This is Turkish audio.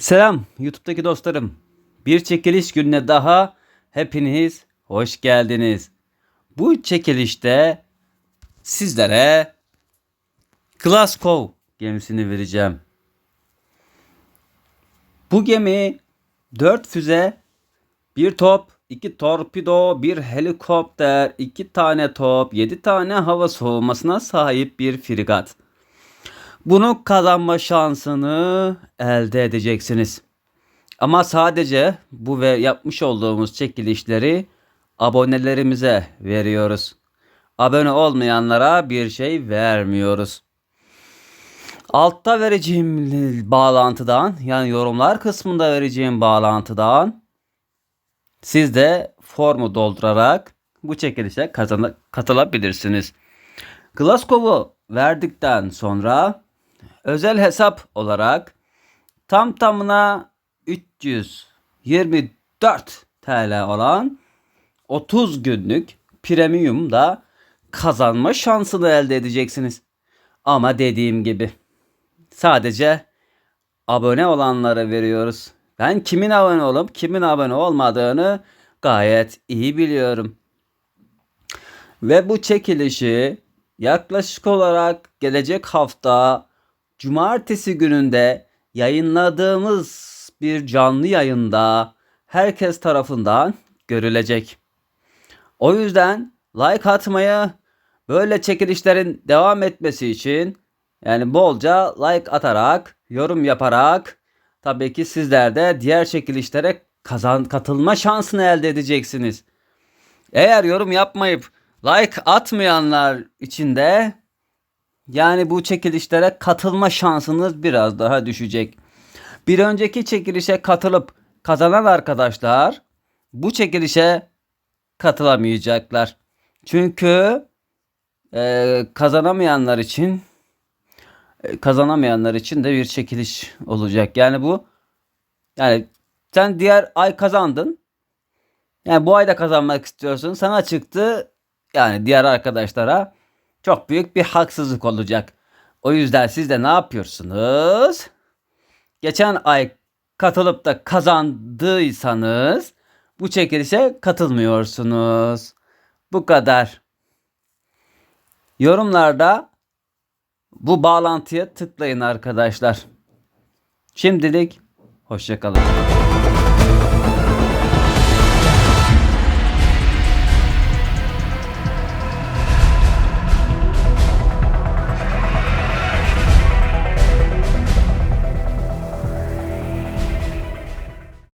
Selam YouTube'daki dostlarım. Bir çekiliş gününe daha hepiniz hoş geldiniz. Bu çekilişte sizlere Glasgow gemisini vereceğim. Bu gemi 4 füze, bir top, 2 torpido, bir helikopter, 2 tane top, 7 tane hava soğumasına sahip bir frigat. Bunu kazanma şansını elde edeceksiniz. Ama sadece bu ve yapmış olduğumuz çekilişleri abonelerimize veriyoruz. Abone olmayanlara bir şey vermiyoruz. Altta vereceğim bağlantıdan yani yorumlar kısmında vereceğim bağlantıdan siz de formu doldurarak bu çekilişe katılabilirsiniz. Glasgow'u verdikten sonra özel hesap olarak tam tamına 324 TL olan 30 günlük premium da kazanma şansını elde edeceksiniz. Ama dediğim gibi sadece abone olanlara veriyoruz. Ben kimin abone olup kimin abone olmadığını gayet iyi biliyorum. Ve bu çekilişi yaklaşık olarak gelecek hafta cumartesi gününde yayınladığımız bir canlı yayında herkes tarafından görülecek. O yüzden like atmayı böyle çekilişlerin devam etmesi için yani bolca like atarak, yorum yaparak tabii ki sizler de diğer çekilişlere kazan katılma şansını elde edeceksiniz. Eğer yorum yapmayıp like atmayanlar için de yani bu çekilişlere katılma şansınız biraz daha düşecek. Bir önceki çekilişe katılıp kazanan arkadaşlar bu çekilişe katılamayacaklar. Çünkü e, kazanamayanlar için e, kazanamayanlar için de bir çekiliş olacak. Yani bu yani sen diğer ay kazandın. Yani bu ayda kazanmak istiyorsun. Sana çıktı. Yani diğer arkadaşlara çok büyük bir haksızlık olacak. O yüzden siz de ne yapıyorsunuz? Geçen ay katılıp da kazandıysanız bu çekilişe katılmıyorsunuz. Bu kadar. Yorumlarda bu bağlantıya tıklayın arkadaşlar. Şimdilik hoşçakalın.